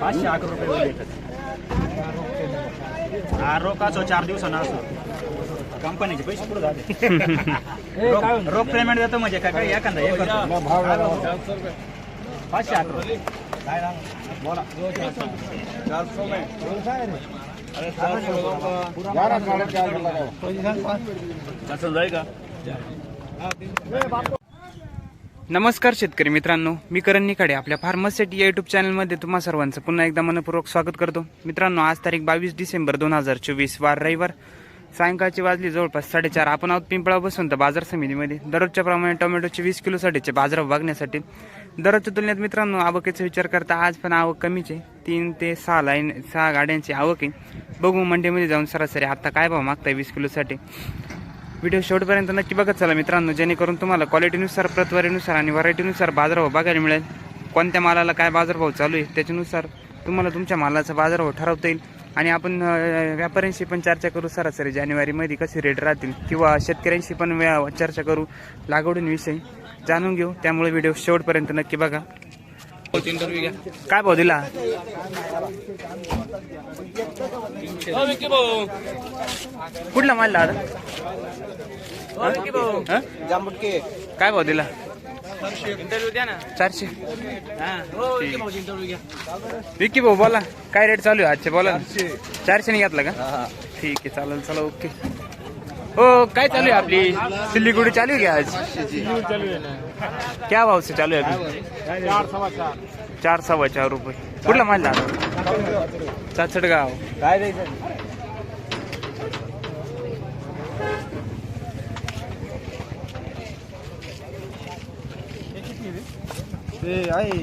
पाचशे अकरा रुपये. हा रोखाचो चार दिवसानं असो. कंपनीचे पैसे पुढे जाते रोख- पेमेंट देतो म्हणजे काय काय एखादा एक करतो. पाचशे अकरा रुपये. काय नाव? बोला. जाईल का? नमस्कार शेतकरी मित्रांनो मी करण निकाडे आपल्या फार्मसिटी या युट्यूब चॅनलमध्ये तुम्हा सर्वांचं पुन्हा एकदा मनपूर्वक स्वागत करतो. मित्रांनो आज तारीख बावीस डिसेंबर दोन हजार चोवीस वार रविवार. सायंकाळची वाजली जवळपास साडेचार. आपण आहोत पिंपळा बसून तर बाजार समितीमध्ये. दररोजच्या प्रमाणे टोमॅटोचे वीस किलोसाठीचे बाजार वागण्यासाठी दररोजच्या तुलनेत मित्रांनो आवकेचा विचार करता आज पण आवक कमीचे. आहे तीन ते सहा लाईन सहा गाड्यांची आवक आहे. बघू मंडीमध्ये जाऊन सरासरी आत्ता काय भाव मागताय वीस किलोसाठी. व्हिडिओ शेवटपर्यंत नक्की बघत चला मित्रांनो जेणेकरून तुम्हाला क्वालिटीनुसार प्रतवारीनुसार आणि व्हरायटीनुसार बाजारभाव बघायला मिळेल. कोणत्या मालाला काय बाजारभाव चालू आहे त्याच्यानुसार तुम्हाला तुमच्या मालाचा बाजारभाव ठरवता येईल. आणि आपण व्यापाऱ्यांशी पण चर्चा करू सरासरी जानेवारीमध्ये कसे रेट राहतील किंवा शेतकऱ्यांशी पण चर्चा करू लागवडींविषयी जाणून घेऊ. त्यामुळे व्हिडिओ शेवटपर्यंत नक्की बघा. काय भाव दिला? कुठला माल दादा? हा? काय भाव दिला? इंटरव्ह्यू द्या ना. चारशे. हो. विक्की भाऊ बोला. काय रेट चालू आहे आजचे बोला ना. चारशे. नाही घेतला का? ठीक आहे चालेल चला ओके. हो काय चालू आहे आपली? सिल्लीगुडी चालू आहे आज? क्या भाव से चालू आहे अभी? चार सव्वा चार रुपये. कुठला माल दादा चाचडगाव काय द्यायचं ते आहे.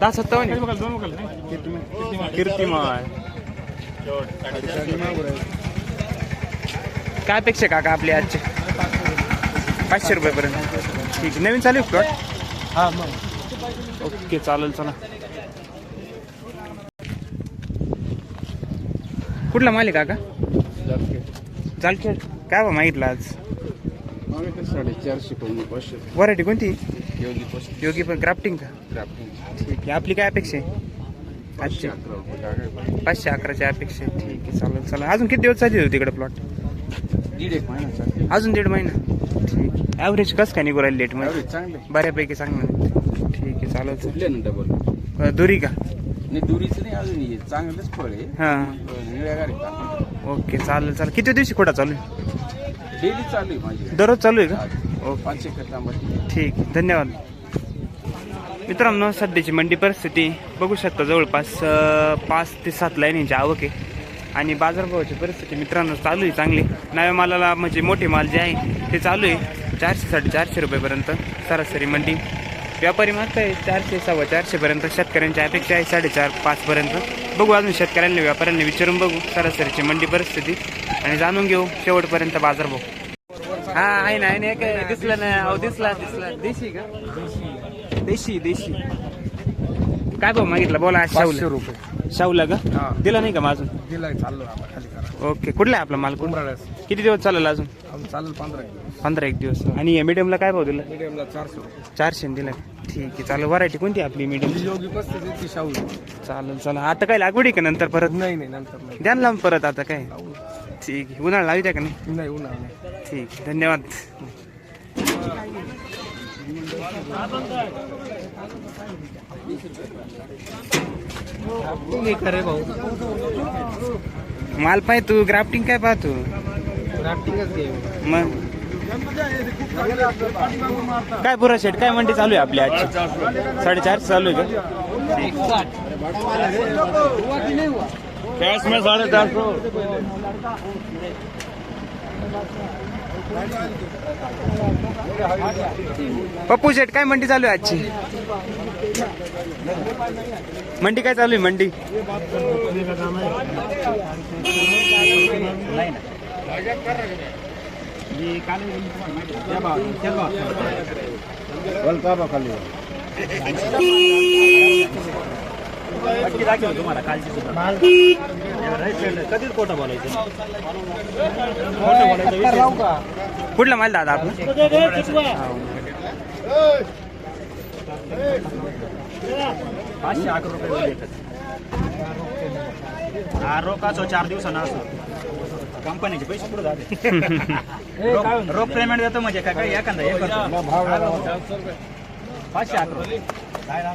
दहा सत्तावन्न कीर्तिमान काय अपेक्षा काका आपली आजचे? पाचशे रुपयापर्यंत. ठीक नवीन चालू प्लॉट हा मग. ओके चालेल चला. कुठला माल आहे काका? जालखेड काय बा मागितलं आज? साडेचारशे पाचशे. व्हरायटी कोणती? योगी पाचशे योगी पण क्राफ्टिंग का? क्राफ्टिंग ठीक आहे. आपली काय अपेक्षा आहे? काय पाचशे अकराची अपेक्षा आहे. ठीक आहे चालेल चला. अजून किती दिवस चालू होती तिकडे प्लॉट दीड एक महिना अजून दीड महिना? ठीक. ॲव्हरेज कसं काय निघू राहील लेटमध्ये? चांगले बऱ्यापैकी चांगलं ठीक आहे चालेल ना डबल दुरी का? नाही दुरीचं नाही अजून हे. चांगलंच फळ आहे. हां. निळ्या गाडी ओके चालेल चालेल. किती दिवशी खोटा चालू आहे? डेली चालू आहे माझी दररोज चालू आहे का? ओके पाचशे एकर ठीक आहे, धन्यवाद. मित्रांनो सध्याची मंडी परिस्थिती बघू शकता जवळपास अं, पाच ते सात लाईनीची आवक आहे. आणि बाजारभावाची परिस्थिती मित्रांनो चालू आहे चांगली. नव्या मालाला म्हणजे मोठे माल जे आहे ते चालू आहे. चारशे साडेचारशे रुपयेपर्यंत सरासरी मंडी. व्यापारी मागताय चारशे सव्वा चारशेपर्यंत. शेतकऱ्यांची अपेक्षा आहे साडेचार पाचपर्यंत. बघू अजून शेतकऱ्यांनी व्यापाऱ्यांनी विचारून बघू सरासरीची मंडी परिस्थिती. आणि जाणून घेऊ शेवटपर्यंत बाजारभाव. हा आहे ना आहे ना काय आहे. दिसला ना अहो दिसला दिसला. देशी का? देशी देशी. काय भाऊ मागितलं? बोला शाहूला. रुपये. शाहूला का? हा. दिला नाही का माझून दिला चाललो आपण खाली करा. ओके कुठला आहे आपला माल? उमराळ्यास किती दिवस चालेल अजून? चालेल पंधरा किलो पंधरा एक दिवस. आणि मीडियमला काय भाव दिला? मीडियमला चारशे रुपये. चारशे दिला? ठीक आहे चालेल. व्हरायटी कोणती आहे आपली मीडियम योगी पस्तीस ती शाहू चालेल चला आता काय लागवड का नंतर परत? नाही नाही नंतर नाही. द्या ना परत आता काय. ठीक आहे. उन्हाळा लावी द्या का नाही? नाही उन्हा नाही. ठीक धन्यवाद. माल पाय तू ग्राफ्टिंग काय पाहतो? घे मग? काय पुरा शेट काय म्हणते चालू आहे आपल्या आजची? साडेचार चालू आहे का? कॅश में साढ़े चार सौ पप्पू शेट काय मंडी चालू आहे आजची? मंडी काय चालू आहे मंडी? हे. नक्की दाखवलं तुम्हाला कालची सुद्धा राईट साईडला कधीच खोटं बोलायचं खोटं बोलायचं विषय नाही. कुठला माल दादा आपला पाचशे अकरा रुपये एकच. हा रोख असो चार दिवसानं असो कंपनीचे पैसे पुढे जाते रोख- रोख पेमेंट देतो म्हणजे काय काय एखादा एक पाचशे अकरा रुपये. काय नाव?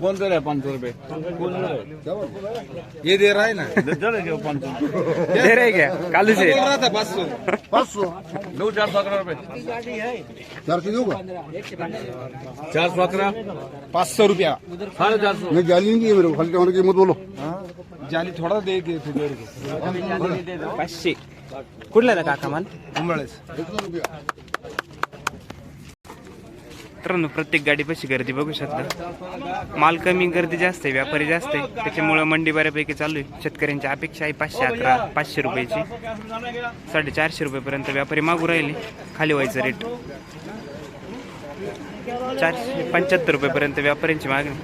कौन दे रहा है पाँच सौ रुपए ये दे रहा है ना चले क्या दे रहे क्या कालू से रहा था पाँच सौ पाँच सौ दो चार सौ अकरा रुपए चार सौ दूंगा चार सौ अकरा पाँच सौ रुपया साढ़े चार सौ मैं जाली नहीं की मेरे को खाली टमाटर की मत बोलो जाली थोड़ा दे के पाचशे. कुठला काका माल? एक रुपया मित्रांनो प्रत्येक गाडीपाशी गर्दी बघू शकता. माल कमी गर्दी जास्त आहे व्यापारी जास्त आहे. त्याच्यामुळं मंडी बऱ्यापैकी चालू आहे. शेतकऱ्यांची अपेक्षा आहे पाचशे अकरा पाचशे रुपयाची. साडेचारशे रुपयेपर्यंत व्यापारी मागू राहिले. खाली व्हायचं रेट चारशे पंच्याहत्तर रुपयेपर्यंत व्यापाऱ्यांची मागणी.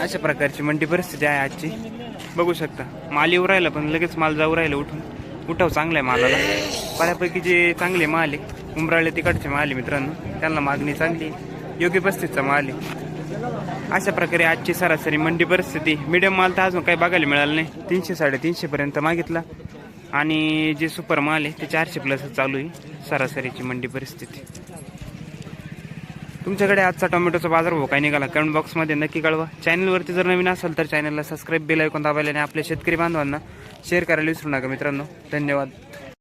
अशा प्रकारची मंडी परिस्थिती आहे आजची. बघू शकता. माल येऊ राहिला पण लगेच माल जाऊ राहिला उठून. उठाव चांगला आहे मालाला. बऱ्यापैकी जे चांगले माल आहे उमराळे तिकडचे माल आहे मित्रांनो त्यांना मागणी चांगली आहे. योग्य पस्तीसचा माल आहे. अशा प्रकारे आजची सरासरी मंडी परिस्थिती मिडियम माल तर अजून काही बघायला मिळालं नाही. तीनशे साडेतीनशेपर्यंत मागितला. आणि जे सुपर माल आहे ते चारशे प्लस चालू आहे सरासरीची मंडी परिस्थिती. तुमच्याकडे आजचा टोमॅटोचा बाजारभाव काय निघाला? कमेंट बॉक्समध्ये नक्की कळवा. चॅनलवरती जर नवीन असाल तर चॅनलला सबस्क्राईब बेल ऐकून दाबायला आणि आपल्या शेतकरी बांधवांना शेअर करायला विसरू नका मित्रांनो. धन्यवाद.